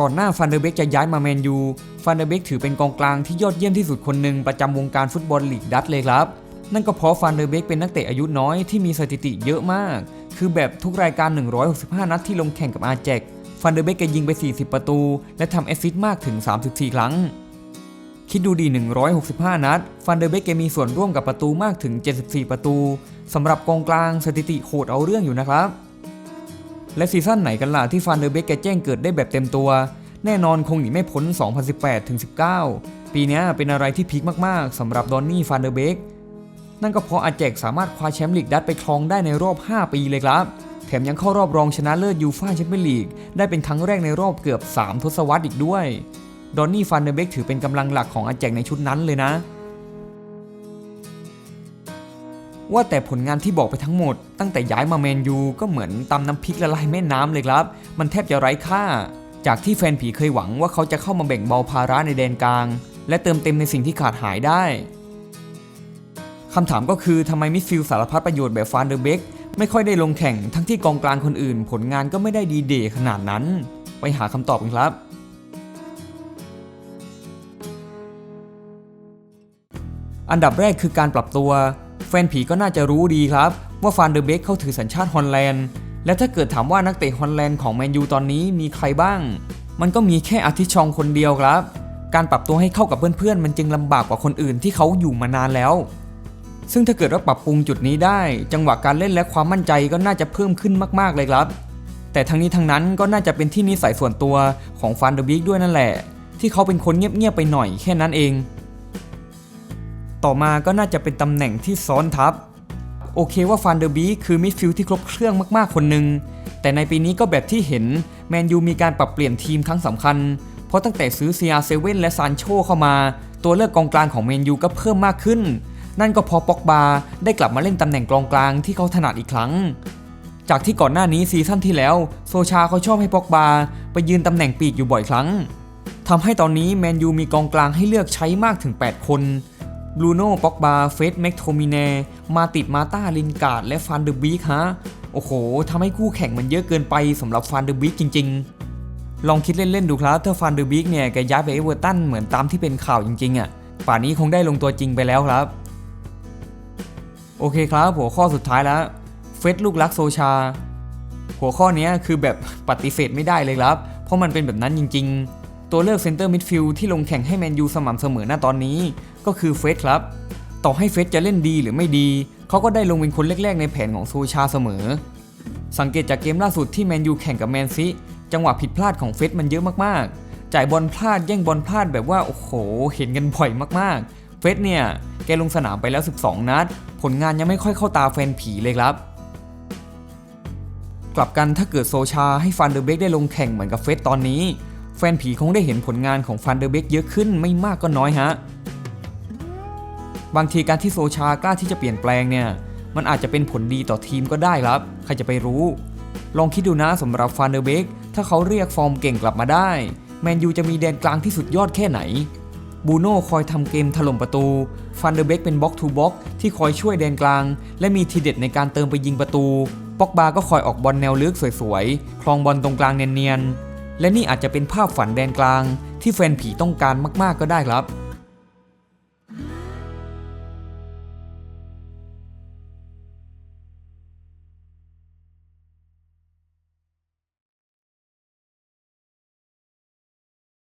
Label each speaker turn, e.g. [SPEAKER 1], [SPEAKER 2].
[SPEAKER 1] ก่อนหน้าฟันเดอร์เบกจะย้ายมาแมนยูฟันเดอร์เบกถือเป็นกองกลางที่ยอดเยี่ยมที่สุดคนหนึ่งประจำวงการฟุตบอลลีกดัตเลยครับ นั่นก็เพราะฟันเดอร์เบกเป็นนักเตะอายุน้อยที่มีสถิติเยอะมาก คือแบบทุกรายการ 165 นัดที่ลงแข่งกับอาแจกฟันเดอร์เบกแกยิงไป 40 ประตู และทำแอสซิสต์มากถึง 34 ครั้ง คิดดูดี 165 นัด ฟันเดอร์เบกแกมีส่วนร่วมกับประตูมากถึง 74 ประตูสำหรับกองกลางสถิติโหดเอาเรื่องอยู่นะครับ และซีซั่นไหนกันล่ะที่ฟันเดอร์เบกแกแจ้งเกิดได้แบบเต็มตัว แน่นอนคงหนีไม่พ้น 2018ถึง19 ปีนี้เป็นอะไรที่พีคมากๆสำหรับดอนนี่ฟันเดอร์เบกนั่นก็เพราะอาแจกสามารถคว้าแชมป์ลีกดัตไปครองได้ในรอบ 5 ปีเลยครับ แถมยังเข้ารอบรองชนะเลิศยูฟ่าแชมเปี้ยนลีกได้เป็นครั้งแรกในรอบเกือบ 3 ทศวรรษอีกด้วย ดอนนี่ฟันเดอร์เบกถือเป็นกำลังหลักของอาแจกในชุดนั้นเลยนะ ว่าแต่ผลงานที่บอกไปทั้งหมด ตั้งแต่ย้ายมาแมนยูก็เหมือนตำน้ำพริกละลายแม่น้ำเลยครับ มันแทบจะไร้ค่า จากที่แฟนผีเคยหวังว่าเขาจะเข้ามาแบ่งเบาภาระในแดนกลาง และเติมเต็มในสิ่งที่ขาดหายได้คำถามก็คือทำไมมิดฟิลสารพัดประโยชน์แบบฟานเดอร์เบกไม่ค่อยได้ลงแข่งทั้งที่กองกลางคนอื่น ผลงานก็ไม่ได้ดีเดย์ขนาดนั้น ไปหาคำตอบกันครับอันดับแรกคือการปรับตัว แฟนผีก็น่าจะรู้ดีครับ ว่าฟานเดอร์เบกเขาถือสัญชาติฮอลแลนด์ และถ้าเกิดถามว่านักเตะฮอลแลนด์ของแมนยูตอนนี้มีใครบ้าง มันก็มีแค่อาทิชองคนเดียวครับ การปรับตัวให้เข้ากับเพื่อนๆ มันจึงลำบากกว่าคนอื่นที่เขาอยู่มานานแล้ว ซึ่งถ้าเกิดว่าปรับปรุงจุดนี้ได้ จังหวะการเล่นและความมั่นใจก็น่าจะเพิ่มขึ้นมากๆเลยครับ แต่ทั้งนี้ทั้งนั้นก็น่าจะเป็นที่นิสัยส่วนตัวของฟานเดอร์เบกด้วยนั่นแหละ ที่เขาเป็นคนเงียบๆไปหน่อยแค่นั้นเอง ต่อมาก็น่าจะเป็นตำแหน่งที่ซ้อนทับ โอเคว่าฟันเดอร์บีคือมิดฟิลด์ที่ครบเครื่องมากๆคนหนึ่งแต่ในปีนี้ก็แบบที่เห็นแมนยูมีการปรับเปลี่ยนทีมครั้งสำคัญ เพราะตั้งแต่ซื้อ CR7 และซานโชเข้ามา ตัวเลือกกองกลางของแมนยูก็เพิ่มมากขึ้น นั่นก็พอป็อกบาได้กลับมาเล่นตำแหน่งกองกลางที่เขาถนัดอีกครั้ง จากที่ก่อนหน้านี้ซีซั่นที่แล้วโซชาเขาชอบให้ป็อกบาไปยืนตำแหน่งปีกอยู่บ่อยครั้งทำให้ตอนนี้แมนยูมีกองกลางให้เลือกใช้มากถึง 8 คน บรูโน่ป็อกบาเฟสแม็กโทมิเนมาติดมาตาลินการ์ดและฟันเดอร์บีกฮะ โอ้โหทำให้คู่แข่งมันเยอะเกินไปสำหรับฟันเดอร์บีกจริง ๆ ลองคิดเล่น ๆ ดูครับถ้าฟันเดอร์บีกเนี่ยแกย้ายไปเอเวอร์ตันเหมือนตามที่เป็นข่าวจริง ๆอะป่านนี้คงได้ลงตัวจริงไปแล้วครับ โอเคครับ หัวข้อสุดท้ายแล้ว เฟสลูกรักโซชา หัวข้อนี้คือแบบปฏิเสธไม่ได้เลยครับ เพราะมันเป็นแบบนั้นจริง ๆ ตัวเลือกเซนเตอร์มิดฟิลด์ที่ลงแข่งให้แมนยูสม่ำเสมอหน้าตอนนี้ ก็คือเฟสครับ ต่อให้เฟสจะเล่นดีหรือไม่ดี เขาก็ได้ลงเป็นคนแรกๆในแผนของโซชาเสมอ สังเกตจากเกมล่าสุดที่แมนยูแข่งกับแมนซีจังหวะผิดพลาดของเฟสมันเยอะมากๆ จ่ายบอลพลาดแย่งบอลพลาดแบบว่าโอ้โห เห็นกันบ่อยมากๆ เฟสเนี่ยแกลงสนามไปแล้ว 12 นัด ผลงานยังไม่ค่อยเข้าตาแฟนผีเลยครับ กลับกันถ้าเกิดโซชาให้ฟันเดอร์เบกได้ลงแข่งเหมือนกับเฟสตอนนี้ แฟนผีคงได้เห็นผลงานของฟันเดอร์เบกเยอะขึ้นไม่มากก็น้อยฮะ บางทีการที่โซชากล้าที่จะเปลี่ยนแปลงเนี่ย มันอาจจะเป็นผลดีต่อทีมก็ได้ครับ ใครจะไปรู้ ลองคิดดูนะสำหรับฟานเดอร์เบกถ้าเขาเรียกฟอร์มเก่งกลับมาได้ แมนยูจะมีแดนกลางที่สุดยอดแค่ไหน บูโน่คอยทำเกมถล่มประตูฟันเดอร์เบกเป็นบ็อกทูบ็อกที่คอยช่วยแดนกลาง และมีทีเด็ดในการเติมไปยิงประตู ป็อกบาก็คอยออกบอลแนวลึกสวยๆ คลองบอลตรงกลางเนียนๆ และนี่อาจจะเป็นภาพฝันแดนกลาง ที่แฟนผีต้องการมากๆก็ได้ครับ